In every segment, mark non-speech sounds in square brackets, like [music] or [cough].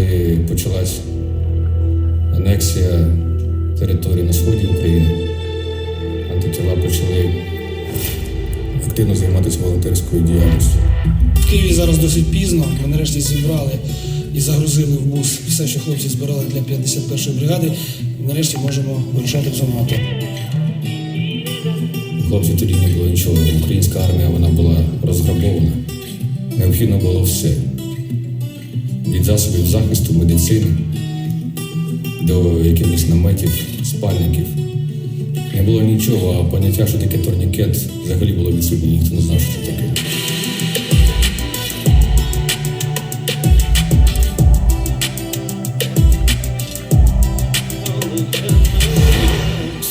коли почалась анексія території на сході України, антитіла почали активно займатися волонтерською діяльністю. В Києві зараз досить пізно. Ми нарешті зібрали і загрузили в бус все, що хлопці збирали для 51-ї бригади. І нарешті можемо вирушати в зону АТО. У хлопців тоді не було нічого. Українська армія вона була розграбована. Необхідно було все. Від засобів захисту, медицини до якихось наметів, спальників. Не було нічого, а поняття, що таке турнікет, взагалі було відсутнє, ніхто не знав, що це таке.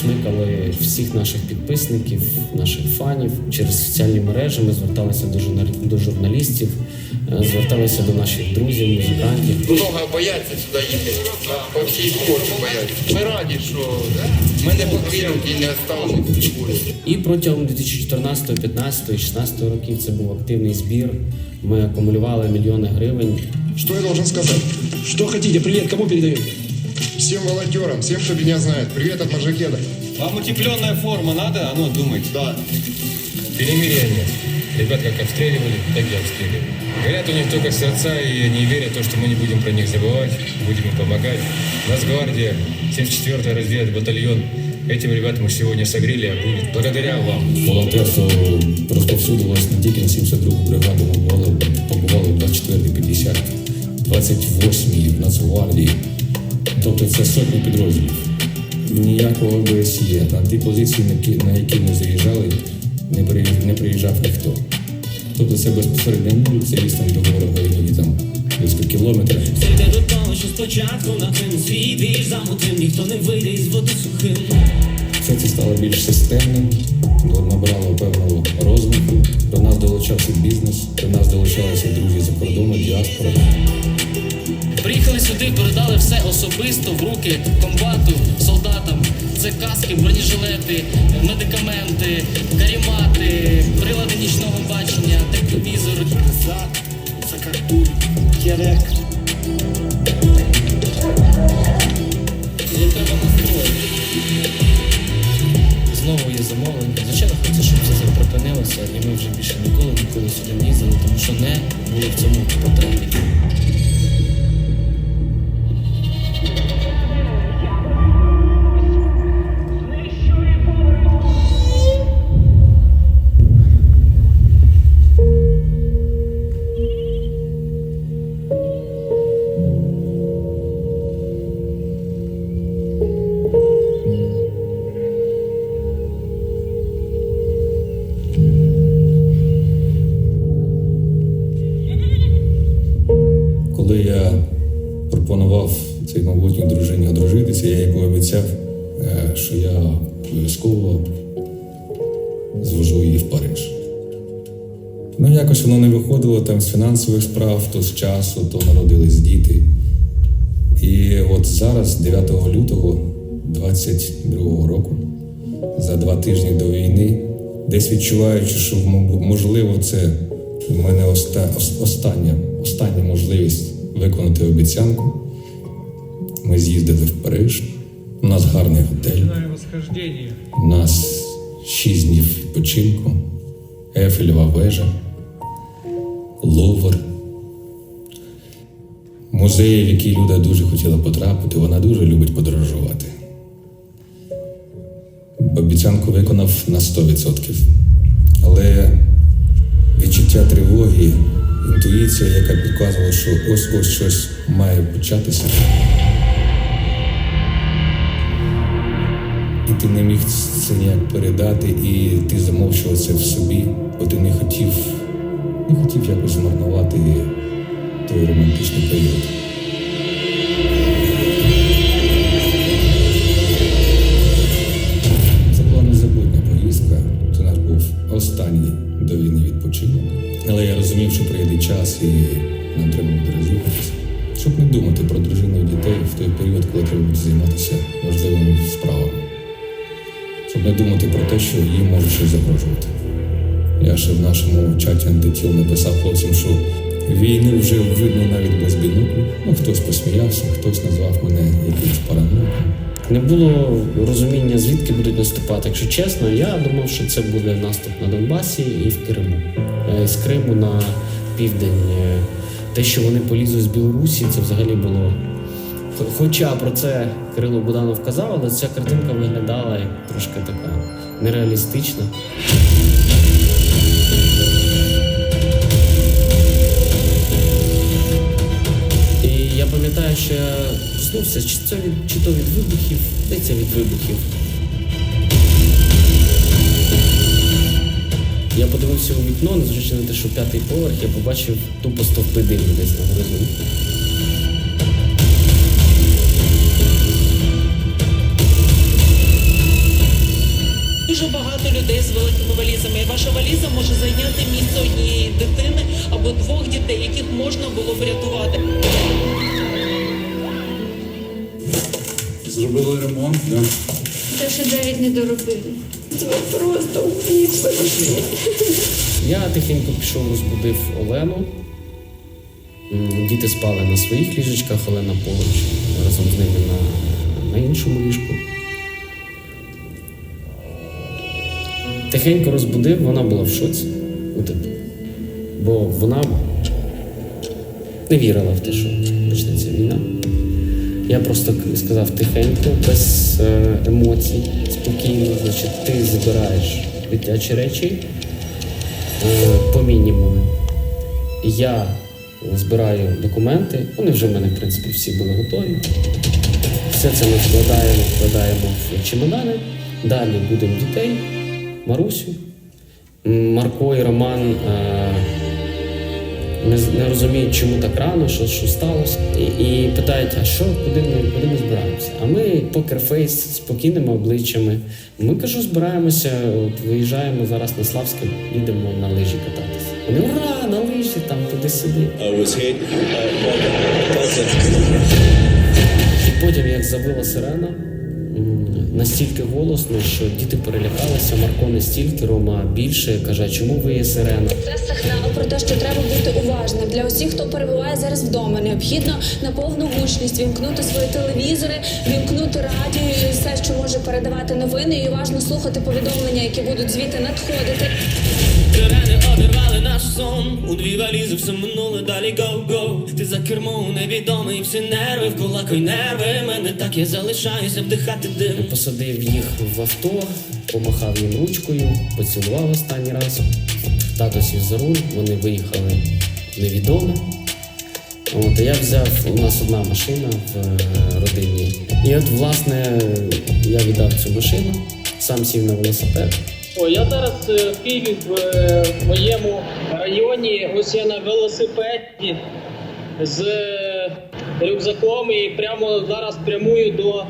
Смикали всіх наших підписників, наших фанів через соціальні мережі. Ми зверталися до, журналістів, зверталися до наших друзів, музикантів. Много бояться сюди їхати, по всій формі бояться. Ми раді, що ми не покинуті і не в полі. І протягом 2014, 15, 16 років це був активний збір. Ми акумулювали мільйони гривень. Что я должен сказать? Что хотите? Привет, кому передаем? Всем волонтерам, всем, кто меня знает, привет от Маджикеда. Вам утепленная форма надо? А ну, думайте. Да, Перемирие. Ребят как обстреливали, так и обстреливали. Горят у них только сердца, и они верят в то, что мы не будем про них забывать, будем им помогать. Нацгвардия, 74-й раздельный батальон. Этим ребятам мы сегодня согрели, а будет благодаря вам. Волонтерство розповсюдилось не тільки на 72-гу бригаду, ми побували, побували в 24-й, 50 28-й, в Нацгвардії. Тобто це сотні підрозділів. Ніякого ОБСЄ. На ті позиції, на які, на які ми заїжджали, не приїжджав, не приїжджав ніхто. Тобто це безпосередньо це відстань до ворога іноді там близько кілометра. Все йде до того, що спочатку на тим свій більш замотим, ніхто не вийде із води сухим. Все це стало більш системним, набрало певного розмаху. До нас долучався бізнес, до нас долучалися друзі за кордону, діаспора. Приїхали сюди, передали все особисто в руки комбату, солдатам. Це каски, бронежилети, медикаменти, карімати, прилади нічного бачення, тепловізор. Не треба настрою. Знову є замовлення. Звичайно, хочеться, щоб все це припинилося, і ми вже більше ніколи ніколи сюди не їздили, тому що не було в цьому потреби. Коли я пропонував цій майбутній дружині одружитися, я їй пообіцяв, е, що я обов'язково звожу її в Париж. Ну, якось воно не виходило там з фінансових справ, то з часу, то народились діти. І от зараз, 9 лютого 22-го року, за два тижні до війни, десь відчуваючи, що можливо це в мене оста, ос- остання, остання можливість виконати обіцянку. Ми з'їздили в Париж. У нас гарний готель. У нас шість днів відпочинку, Ефелєва вежа, Лувр. Музеї, в які Люда дуже хотіла потрапити, вона дуже любить подорожувати. Обіцянку виконав на 100%. Але відчуття тривоги, інтуїція, яка підказувала, що ось-ось щось має початися. І ти не міг це ніяк передати, і ти замовчував це в собі, бо ти не хотів, не хотів якось змарнувати той романтичний період. Думати про те, що їм може щось загрожувати. Я ще в нашому чаті антитіл написав хлопцям, що війну вже видно навіть без біноклю. Ну, хтось посміє. сміявся, хтось назвав мене якимось параноїком. Не було розуміння, звідки будуть наступати. Якщо чесно, я думав, що це буде наступ на Донбасі і в Криму. Е, З Криму на південь. Е, Те, що вони полізуть з Білорусі, це взагалі було. Хоча про це Кирило Буданов казав, але ця картинка виглядала як трошки така нереалістична. І я пам'ятаю, що я проснувся, чи це від чи то від вибухів, здається, від вибухів. Я подивився у вікно, незважаючи на те, що п'ятий поверх, я побачив тупо стовпи диму десь на горизонті. Людей з великими валізами. І ваша валіза може зайняти місце однієї дитини або двох дітей, яких можна було врятувати. Зробили ремонт, да? Те, що навіть не доробили. Це просто вбивство. Я тихенько пішов, розбудив Олену. Діти спали на своїх ліжечках, Олена поруч разом з ними на, на іншому ліжку. Тихенько розбудив, вона була в шоці. Бо вона не вірила в те, що почнеться війна. Я просто сказав тихенько, без е, емоцій, спокійно, значить, ти збираєш дитячі речі е, по мінімуму. Я збираю документи, вони вже в мене, в принципі, всі були готові. Все це ми вкладаємо, вкладаємо в чемодани. Далі будемо дітей, Марусю. Марко і Роман е, не, не розуміють, чому так рано, що, що сталося. І, і питають, а що, куди ми, куди ми збираємося? А ми покерфейс з спокійними обличчями. Ми кажу, збираємося, от виїжджаємо зараз на Славське, їдемо на лижі кататися. Вони ура, на лижі, там туди-сюди. І потім, як завила сирена, настільки голосно, що діти перелякалися, Марко не стільки, Рома більше каже, чому ви є сирена? Це сигнал про те, що треба бути уважним для усіх, хто перебуває зараз вдома. Необхідно на повну гучність вімкнути свої телевізори, вімкнути радіо і все, що може передавати новини, і уважно слухати повідомлення, які будуть звідти надходити. Сирени обірвали наш сон У дві валізи все минуле, далі гоу-гоу Ти за кермом невідомий, всі нерви в кулаку й нерви Мене так я залишаюся вдихати дим Посадив їх в авто, помахав їм ручкою, поцілував останній раз. Тато сів за руль, вони виїхали в невідоме. От, я взяв, у нас одна машина в е, родині. І от, власне, я віддав цю машину, сам сів на велосипед. Я зараз е, в Києві в е, моєму районі. Ось я на велосипеді з е, рюкзаком і прямо зараз прямую до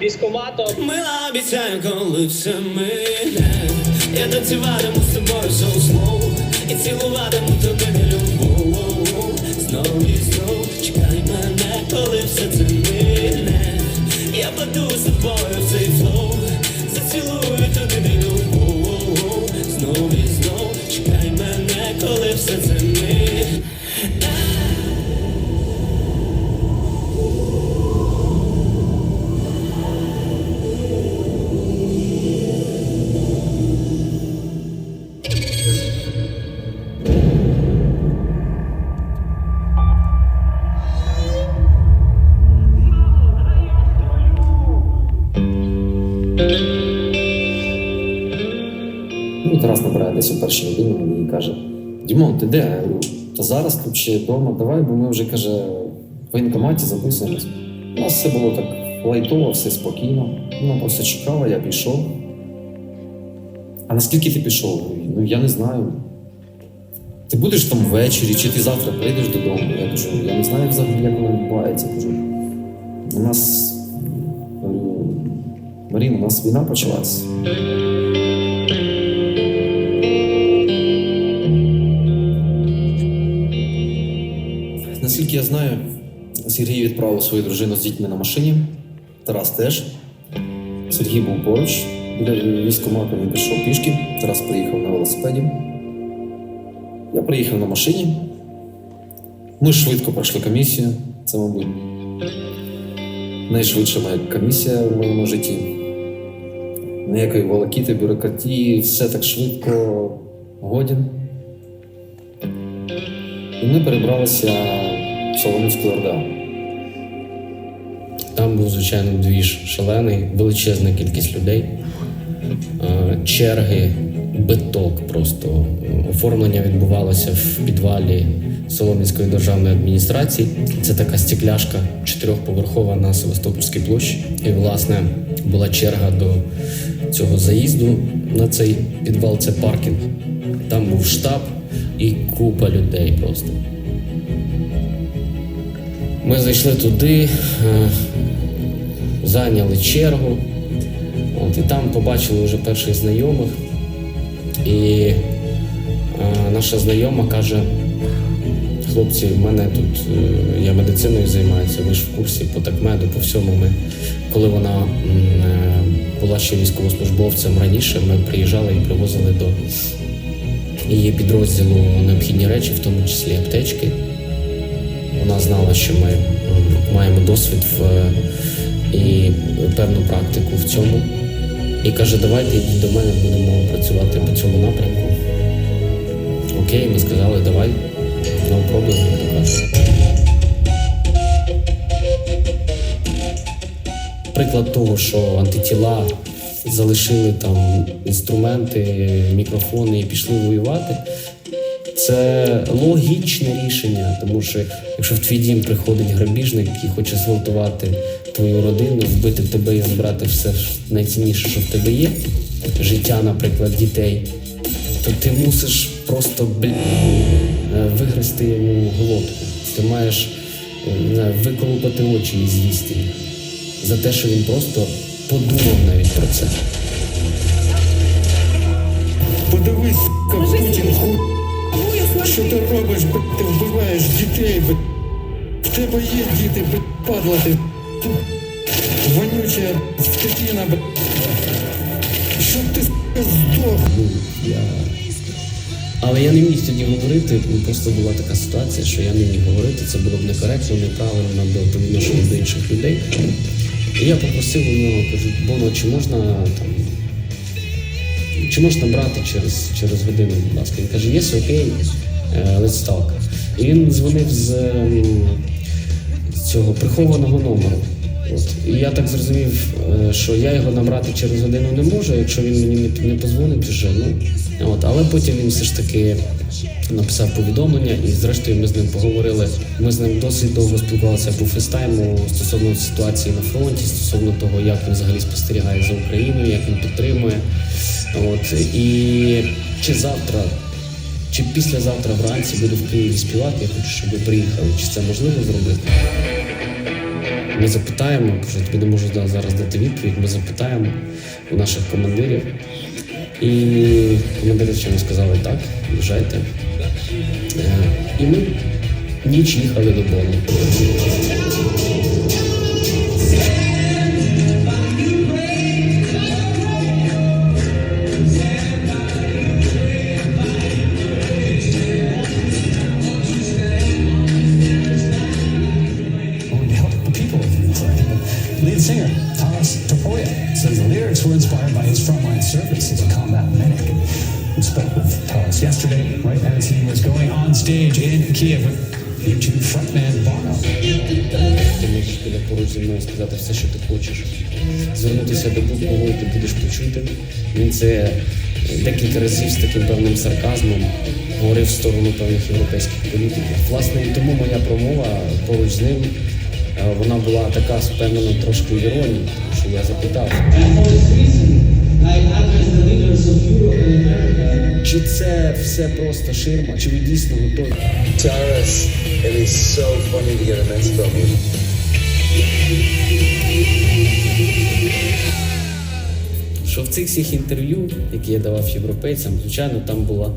військкомату. Мила обіцяю, коли все мине Я танцюватиму з тобою соу слоу І цілуватиму тебе любов Знов і знов набирає десь о першій годині мені і каже: Дімон, ти де? Я говорю, та зараз тут вдома, давай, бо ми вже каже, в воєнкоматі записуємось. У нас все було так лайтово, все спокійно. Вона просто чекала, я пішов. А наскільки ти пішов? Ну я не знаю. Ти будеш там ввечері, чи ти завтра прийдеш додому? Я кажу, я не знаю взагалі, як воно відбувається. Кажу, у нас Марін, у нас війна почалась. Сергій відправив свою дружину з дітьми на машині. Тарас теж. Сергій був поруч біля він пішов пішки. Тарас приїхав на велосипеді. Я приїхав на машині. Ми швидко пройшли комісію. Це, мабуть, найшвидша моя комісія в моєму житті. Ніякої волокіти, бюрократії, все так швидко годін. І ми перебралися в Соломінську РДА. Там був, звичайно, двіж шалений, величезна кількість людей, е, черги, биток просто. Оформлення відбувалося в підвалі Солом'янської державної адміністрації. Це така стекляшка чотирьохповерхова на Севастопольській площі. І, власне, була черга до цього заїзду на цей підвал, це паркінг. Там був штаб і купа людей просто. Ми зайшли туди, е, зайняли чергу, от, і там побачили вже перших знайомих. І е, наша знайома каже: хлопці, в мене тут е, я медициною займаюся, ви ж в курсі по такмеду, по всьому. Ми, коли вона е, була ще військовослужбовцем раніше, ми приїжджали і привозили до її підрозділу необхідні речі, в тому числі аптечки. Вона знала, що ми маємо досвід в, і певну практику в цьому. І каже, давайте йдіть до мене, будемо працювати по цьому напрямку. Окей, ми сказали, давай, no problem, кажуть. Приклад того, що антитіла залишили там інструменти, мікрофони і пішли воювати. Це логічне рішення, тому що якщо в твій дім приходить грабіжник і хоче зґвалтувати твою родину, вбити тебе і забрати все найцінніше, що в тебе є, життя, наприклад, дітей, то ти мусиш просто е, вигризти йому глотку. Ти маєш е, не знаю, виколупати очі і з'їсти їх за те, що він просто подумав навіть про це. Подивись. Що ти робиш? Ти вбиваєш дітей. В тебе є діти, падла ти. Вонюча скотина, б***. Щоб ти здох. Ну, я... Але я не міг тоді говорити, просто була така ситуація, що я не міг говорити, це було б некоректно, неправильно до по до інших людей. І я попросив у нього, кажу, Боно, чи можна там. Чи можна брати через, через годину, будь ласка? Він каже, yes, окей, е. І він дзвонив з, ем, цього прихованого номеру. От. І я так зрозумів, е, що я його набрати через годину не можу, якщо він мені не, не позвонить вже. Ну, от. Але потім він все ж таки написав повідомлення, і зрештою ми з ним поговорили. Ми з ним досить довго спілкувалися по фестайму стосовно ситуації на фронті, стосовно того, як він взагалі спостерігає за Україною, як він підтримує. От. І чи завтра, чи післязавтра вранці буду в Києві співати, я хочу, щоб ви приїхали. Чи це можливо зробити? Ми запитаємо, кажуть, тобі не можу зараз дати відповідь. Ми запитаємо у наших командирів. І командири чому сказали так, їжджайте. Е, І ми ніч їхали до. Поруч сказати все, що ти хочеш. Звернутися до будь-кого, і ти будеш почути. Він це декілька разів з таким певним сарказмом говорив в сторону певних європейських політиків. Власне, і тому моя промова поруч з ним е, вона була така з трошки іронії, тому що я запитав. Чи це все просто ширма? Чи ви дійсно готові? Taras, it is so funny to get a up with. Що в цих всіх інтерв'ю, які я давав європейцям, звичайно, там була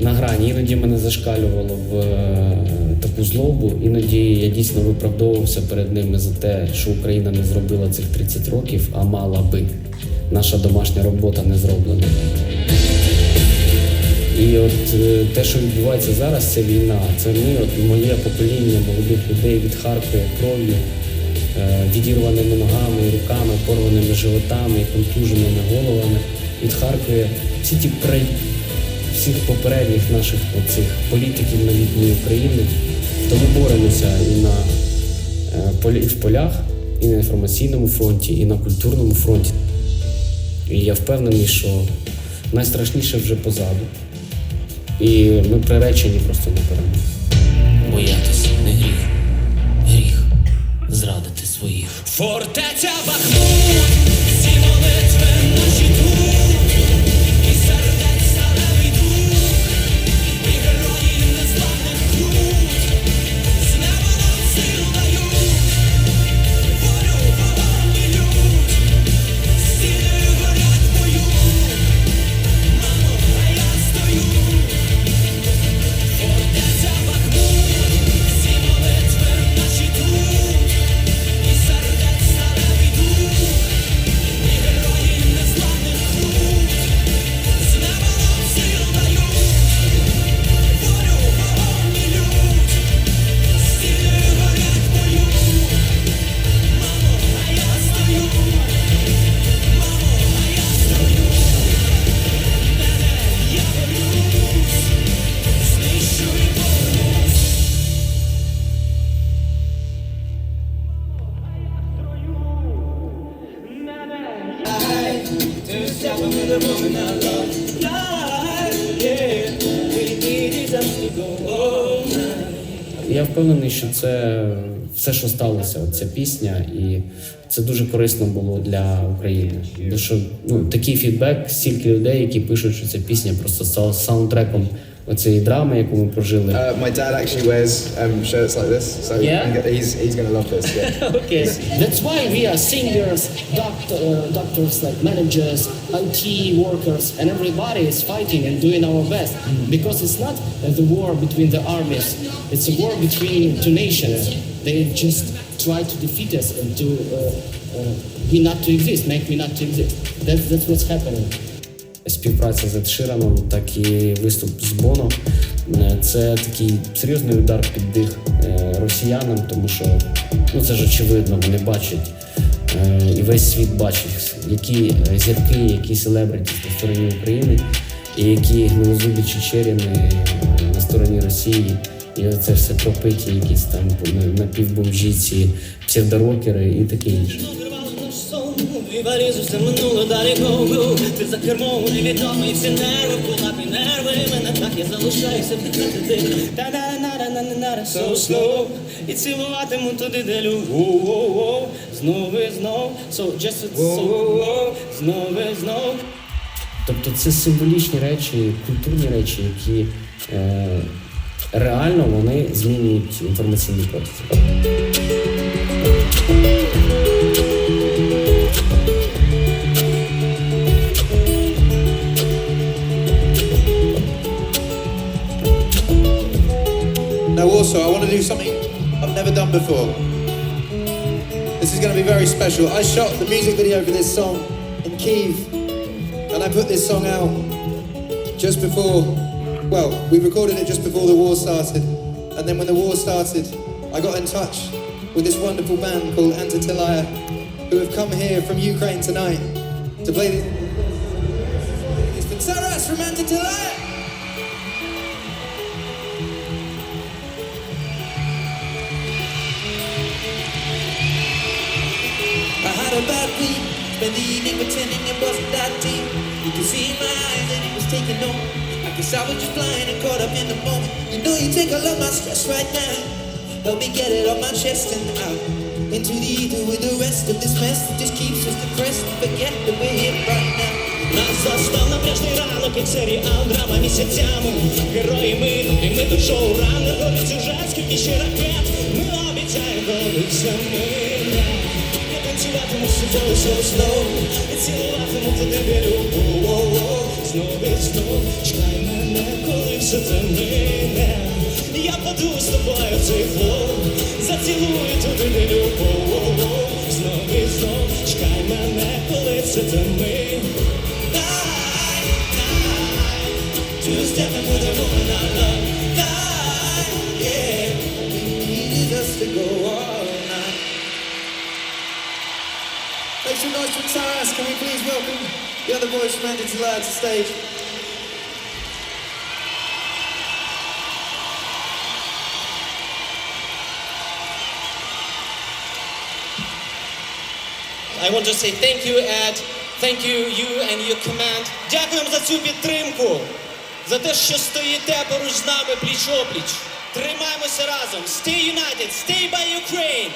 на грані. Іноді мене зашкалювало в е, таку злобу. Іноді я дійсно виправдовувався перед ними за те, що Україна не зробила цих 30 років, а мала би. Наша домашня робота не зроблена. І от е, те, що відбувається зараз, це війна. Це ми, от моє покоління молодих людей від Харкова кров'ю, е, відірваними ногами, руками, порваними животами, і контуженими головами. Від Харкова всі ті край, всіх попередніх наших оцих політиків відні України. Тому боремося і на е, полі, в полях, і на інформаційному фронті, і на культурному фронті. І я впевнений, що найстрашніше вже позаду. І ми приречені просто на перемогу. Боятися не гріх, гріх зрадити своїх. Фортеця Бахмут, всі молитви Я впевнений, що це все, що сталося, ця пісня, і це дуже корисно було для України. Тому що ну, такий фідбек, стільки людей, які пишуть, що ця пісня просто стала саундтреком оцієї драми, яку ми прожили. Uh, my dad actually wears um, shirts like this, so Yeah? he's, he's going to love this. Yeah. [laughs] Okay. That's why we are singers, doctor, uh, doctors, like managers, IT workers, and everybody is fighting and doing our best. Because it's not uh, the war between the armies, it's a war between two nations. They just try to defeat us and to uh, uh, we not to exist, make we not to exist. That's, that's what's happening. Співпраця з Ед Шираном, так і виступ з Боно. Е, Це такий серйозний удар під дих е, росіянам, тому що ну це ж очевидно, вони бачать. е, І весь світ бачить, які зірки, які селебриті на стороні України, і які гнилозубі чечеріни на стороні Росії. І це все пропиті, якісь там напівбомжі, ці псевдорокери і таке інше. Дві валізи, все минуло, далі go-go Ти за кермом невідомий, всі нерви, кулаки нерви. Мене так я залишаюся вдихати ти та на на на на на so slow І цілуватиму туди, де любов Воу-воу-воу. Знов і знов, so just so Знов і знов. Тобто це символічні речі, культурні речі, які е, реально вони змінюють інформаційний простір. Also, I want to do something I've never done before. This is going to be very special. I shot the music video for this song in Kiev, and I put this song out just before, well, we recorded it just before the war started. And then when the war started, I got in touch with this wonderful band called Antitilaya, who have come here from Ukraine tonight to play this. It's from Antitilaya! a bad week. Spent the evening pretending it wasn't that deep. You could see in my eyes that it was taking on. I guess I was just blind and caught up in the moment. You know you take all of my stress right now. Help me get it off my chest and out into the ether with the rest of this mess that just keeps us depressed. Forget that we're here right now. Нас застав напряжний ранок, як серіал драма місяцями. Герої ми, і ми тут шоу рано горить сюжет, скільки ще ракет. Ми обіцяємо, Я танцюватиму з тобою slow, slow. І цілуватиму туди білю. Воу-воу-воу. Знов чекай мене, коли все це мине. Я паду з тобою в цей флоу. Зацілую туди білю. Воу-воу-воу. Знов і знов, чекай мене, коли все це мине. some noise for Taras. Can we please welcome the other boys from Entity Lad to stage? I want to say thank you, Ed. Thank you, you and your command. Дякуємо за цю підтримку, за те, що стоїте поруч з нами пліч-опліч. Тримаємося разом. Stay united, stay by Ukraine.